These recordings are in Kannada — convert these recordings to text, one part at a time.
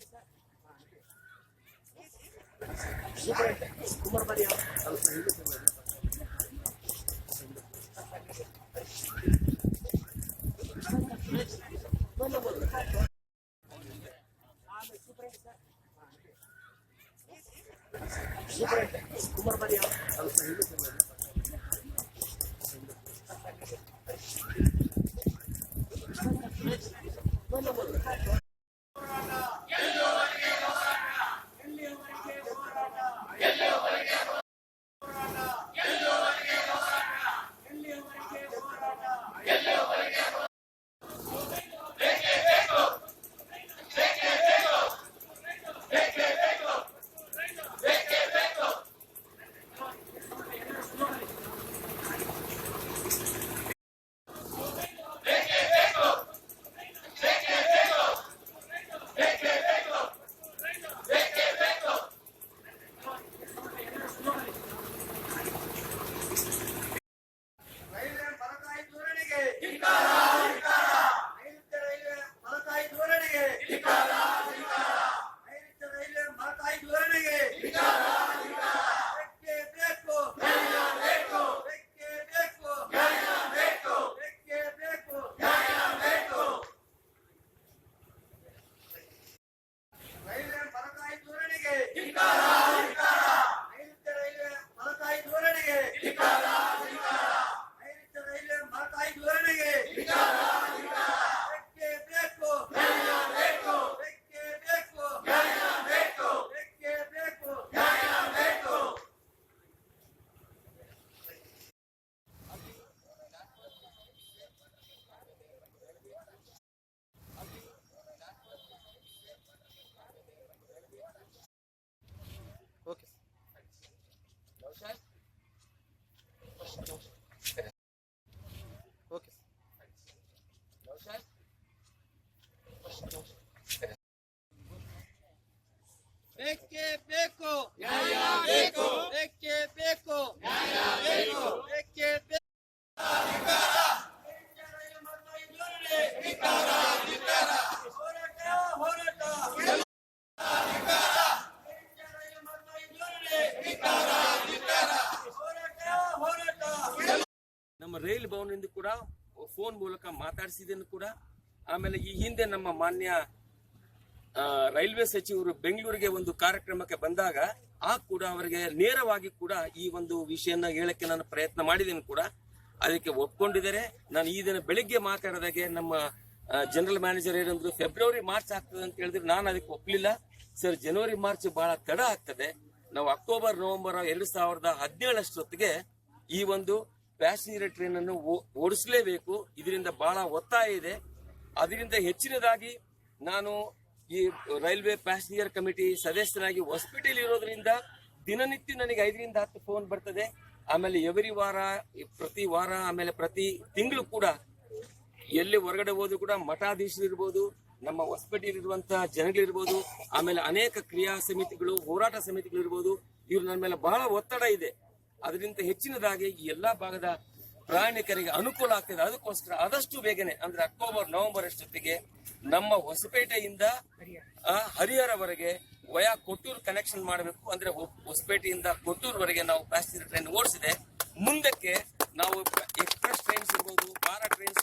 Super. Kumar Maria. Kalau saya itu rail ಭವನದಿಂದ ಕೂಡ ಫೋನ್ ಮೂಲಕ ಮಾತಾಡಿಸಿದ್ದೇನೆ ಕೂಡ. ಆಮೇಲೆ ಈ ಹಿಂದೆ ನಮ್ಮ ಮಾನ್ಯ ರೈಲ್ವೆ ಸಚಿವರು ಬೆಂಗಳೂರಿಗೆ ಒಂದು ಕಾರ್ಯಕ್ರಮಕ್ಕೆ ಬಂದಾಗ ಆ ಕೂಡ ಅವರಿಗೆ ನೇರವಾಗಿ ಕೂಡ ಈ ಒಂದು ವಿಷಯನ ಹೇಳಕ್ಕೆ ನಾನು ಪ್ರಯತ್ನ ಮಾಡಿದ್ದೇನೆ ಕೂಡ. ಅದಕ್ಕೆ ಒಪ್ಕೊಂಡಿದ್ದಾರೆ. ನಾನು ಈ ದಿನ ಬೆಳಿಗ್ಗೆ ಮಾತಾಡಿದಾಗೆ ನಮ್ಮ ಜನರಲ್ ಮ್ಯಾನೇಜರ್ ಏನಂದ್ರು ಫೆಬ್ರವರಿ ಮಾರ್ಚ್ ಆಗ್ತದೆ ಅಂತ ಹೇಳಿದ್ರೆ ನಾನು ಅದಕ್ಕೆ ಒಪ್ಪಲಿಲ್ಲ ಸರ್ ಜನವರಿ ಮಾರ್ಚ್ ಬಹಳ ತಡ ಆಗ್ತದೆ. ನಾವು ಅಕ್ಟೋಬರ್ ನವೆಂಬರ್ ಎರಡು ಸಾವಿರದ ಹದಿನೇಳಷ್ಟೊತ್ತಿಗೆ ಈ ಒಂದು ಪ್ಯಾಸೆಂಜರ್ ಟ್ರೈನ್ ಅನ್ನು ಓಡಿಸಲೇಬೇಕು. ಇದರಿಂದ ಬಹಳ ಒತ್ತಾಯ ಇದೆ. ಅದರಿಂದ ಹೆಚ್ಚಿನದಾಗಿ ನಾನು ಈ ರೈಲ್ವೆ ಪ್ಯಾಸೆಂಜರ್ ಕಮಿಟಿ ಸದಸ್ಯನಾಗಿ ಹಾಸ್ಪಿಟಲ್ ಇರೋದ್ರಿಂದ ದಿನನಿತ್ಯ ನನಗೆ ಐದರಿಂದ ಹತ್ತು ಫೋನ್ ಬರ್ತದೆ. ಆಮೇಲೆ ಎವರಿ ವಾರ, ಪ್ರತಿ ವಾರ, ಆಮೇಲೆ ಪ್ರತಿ ತಿಂಗಳು ಕೂಡ ಎಲ್ಲಿ ಹೊರಗಡೆ ಹೋದ್ರು ಕೂಡ ಮಠಾಧೀಶರು ಇರ್ಬೋದು, ನಮ್ಮ ಹಾಸ್ಪಿಟಲ್ ಇರುವಂತಹ ಜನಗಳಿರ್ಬೋದು ಆಮೇಲೆ ಅನೇಕ ಕ್ರಿಯಾ ಸಮಿತಿಗಳು, ಹೋರಾಟ ಸಮಿತಿಗಳು ಇರ್ಬೋದು. ಇವ್ರು ನನ್ನ ಮೇಲೆ ಬಹಳ ಒತ್ತಡ ಇದೆ. ಅದರಿಂದ ಹೆಚ್ಚಿನದಾಗಿ ಈ ಎಲ್ಲಾ ಭಾಗದ ಪ್ರಯಾಣಿಕರಿಗೆ ಅನುಕೂಲ ಆಗ್ತದೆ. ಅದಕ್ಕೋಸ್ಕರ ಆದಷ್ಟು ಬೇಗನೆ ಅಂದ್ರೆ ಅಕ್ಟೋಬರ್ ನವೆಂಬರ್ ಅಷ್ಟೊತ್ತಿಗೆ ನಮ್ಮ ಹೊಸಪೇಟೆಯಿಂದ ಹರಿಹರವರೆಗೆ ವಯಾ ಕೊಟ್ಟೂರು ಕನೆಕ್ಷನ್ ಮಾಡಬೇಕು. ಅಂದ್ರೆ ಹೊಸಪೇಟೆಯಿಂದ ಕೊಟ್ಟೂರ್ವರೆಗೆ ನಾವು ಪ್ಯಾಸೆಂಜರ್ ಟ್ರೈನ್ ಓಡಿಸಿದೆ. ಮುಂದಕ್ಕೆ ನಾವು ಎಕ್ಸ್ಪ್ರೆಸ್ ಟ್ರೈನ್ಸ್ ಇರ್ಬೋದು ಬಾರ ಟ್ರೈನ್ಸ್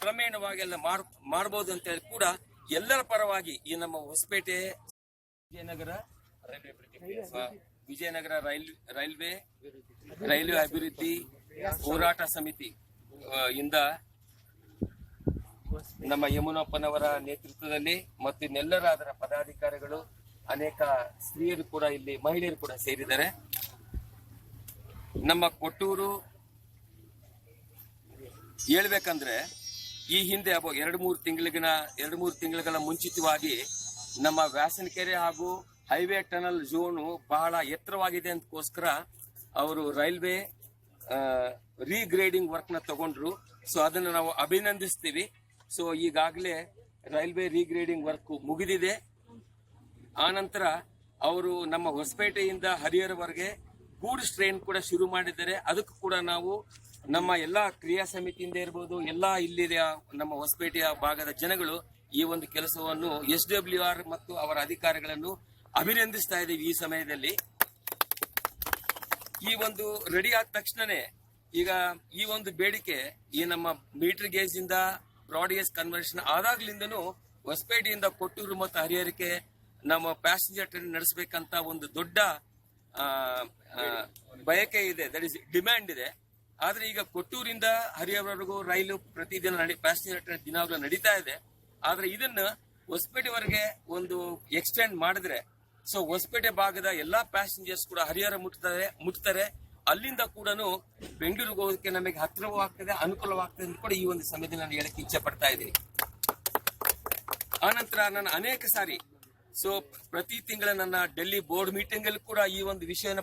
ಕ್ರಮೇಣವಾಗಿ ಎಲ್ಲ ಮಾಡ್ ಮಾಡಬಹುದು ಅಂತ ಹೇಳಿ ಕೂಡ ಎಲ್ಲರ ಪರವಾಗಿ ಈ ನಮ್ಮ ಹೊಸಪೇಟೆ ವಿಜಯನಗರ ಆ, ವಿಜಯನಗರ ರೈಲ್, ರೈಲ್ವೆ ರೈಲ್ವೆ ಅಭಿವೃದ್ಧಿ ಹೋರಾಟ ಸಮಿತಿ ಇಂದ ನಮ್ಮ ಯಮುನಪ್ಪನವರ ನೇತೃತ್ವದಲ್ಲಿ ಮತ್ತು ಇನ್ನೆಲ್ಲರ ಅದರ ಪದಾಧಿಕಾರಿಗಳು, ಅನೇಕ ಸ್ತ್ರೀಯರು ಕೂಡ ಇಲ್ಲಿ, ಮಹಿಳೆಯರು ಕೂಡ ಸೇರಿದ್ದಾರೆ. ನಮ್ಮ ಕೊಟ್ಟೂರು ಹೇಳ್ಬೇಕಂದ್ರೆ, ಈ ಹಿಂದೆ ಎರಡು ಮೂರು ತಿಂಗಳಿಗಿನ, ಎರಡು ಮೂರು ತಿಂಗಳ ಮುಂಚಿತವಾಗಿ ನಮ್ಮ ವ್ಯಾಸನಕೆರೆ ಹಾಗೂ ಹೈವೇ ಟನಲ್ ಝೋನು ಬಹಳ ಎತ್ತರವಾಗಿದೆ ಅಂತಕ್ಕೋಸ್ಕರ ಅವರು ರೈಲ್ವೆ ರೀಗ್ರೇಡಿಂಗ್ ವರ್ಕ್ನ ತಗೊಂಡ್ರು. ಸೊ ಅದನ್ನು ನಾವು ಅಭಿನಂದಿಸ್ತೀವಿ. ಸೊ ಈಗಾಗಲೇ ರೈಲ್ವೆ ರೀಗ್ರೇಡಿಂಗ್ ವರ್ಕ್ ಮುಗಿದಿದೆ. ಆನಂತರ ಅವರು ನಮ್ಮ ಹೊಸಪೇಟೆಯಿಂದ ಹರಿಹರವರೆಗೆ ಗೂಡ್ಸ್ ಟ್ರೈನ್ ಕೂಡ ಶುರು ಮಾಡಿದ್ದಾರೆ. ಅದಕ್ಕೂ ಕೂಡ ನಾವು ನಮ್ಮ ಎಲ್ಲ ಕ್ರಿಯಾ ಸಮಿತಿಯಿಂದ ಇರ್ಬೋದು, ಎಲ್ಲ ಇಲ್ಲಿಯ ನಮ್ಮ ಹೊಸಪೇಟೆಯ ಭಾಗದ ಜನಗಳು ಈ ಒಂದು ಕೆಲಸವನ್ನು ಎಸ್ ಡಬ್ಲ್ಯೂ ಆರ್ ಮತ್ತು ಅವರ ಅಧಿಕಾರಿಗಳನ್ನು ಅಭಿನಂದಿಸ್ತಾ ಇದ್ದೀವಿ ಈ ಸಮಯದಲ್ಲಿ. ಈ ಒಂದು ರೆಡಿ ಆದ ತಕ್ಷಣನೇ ಈಗ ಈ ಒಂದು ಬೇಡಿಕೆ ಈ ನಮ್ಮ ಮೀಟರ್ ಗೇಜ್ ಇಂದ ಬ್ರಾಡ್ ಗೇಜ್ ಕನ್ವರ್ಷನ್ ಆದಾಗ್ಲಿಂದನೂ ಹೊಸಪೇಟೆಯಿಂದ ಕೊಟ್ಟೂರು ಮತ್ತು ಹರಿಹರಕ್ಕೆ ನಮ್ಮ ಪ್ಯಾಸೆಂಜರ್ ಟ್ರೈನ್ ನಡೆಸಬೇಕಂತ ಒಂದು ದೊಡ್ಡ ಬಯಕೆ ಇದೆ. ದಟ್ ಇಸ್ ಡಿಮ್ಯಾಂಡ್ ಇದೆ. ಆದ್ರೆ ಈಗ ಕೊಟ್ಟೂರಿಂದ ಹರಿಹರವರೆಗೂ ರೈಲು ಪ್ರತಿದಿನ ನಡಿ ಪ್ಯಾಸೆಂಜರ್ ಟ್ರೈನ್ ದಿನಾಗ್ಲೂ ನಡೀತಾ ಇದೆ. ಆದ್ರೆ ಇದನ್ನ ಹೊಸಪೇಟೆವರೆಗೆ ಒಂದು ಎಕ್ಸ್ಟೆಂಡ್ ಮಾಡಿದ್ರೆ ಸೊ ಹೊಸಪೇಟೆ ಭಾಗದ ಎಲ್ಲಾ ಪ್ಯಾಸೆಂಜರ್ಸ್ ಕೂಡ ಹರಿಹರ ಮುಟ್ತಾರೆ ಮುಟ್ತಾರೆ. ಅಲ್ಲಿಂದ ಕೂಡ ಬೆಂಗಳೂರಿಗೆ ಹೋಗೋದಕ್ಕೆ ನಮಗೆ ಹತ್ತಿರವೂ ಆಗ್ತದೆ ಅನುಕೂಲವಾಗ್ತದೆ ಅಂತ ಕೂಡ ಈ ಒಂದು ಸಮಯದಲ್ಲಿ ನಾನು ಹೇಳಕ್ಕೆ ಇಚ್ಛೆ ಪಡ್ತಾ ಇದ್ದೀನಿ. ಆನಂತರ ನಾನು ಅನೇಕ ಸಾರಿ ಸೊ ಪ್ರತಿ ತಿಂಗಳ ನನ್ನ ಡೆಲ್ಲಿ ಬೋರ್ಡ್ ಮೀಟಿಂಗ್ ಅಲ್ಲಿ ಕೂಡ ಈ ಒಂದು ವಿಷಯನ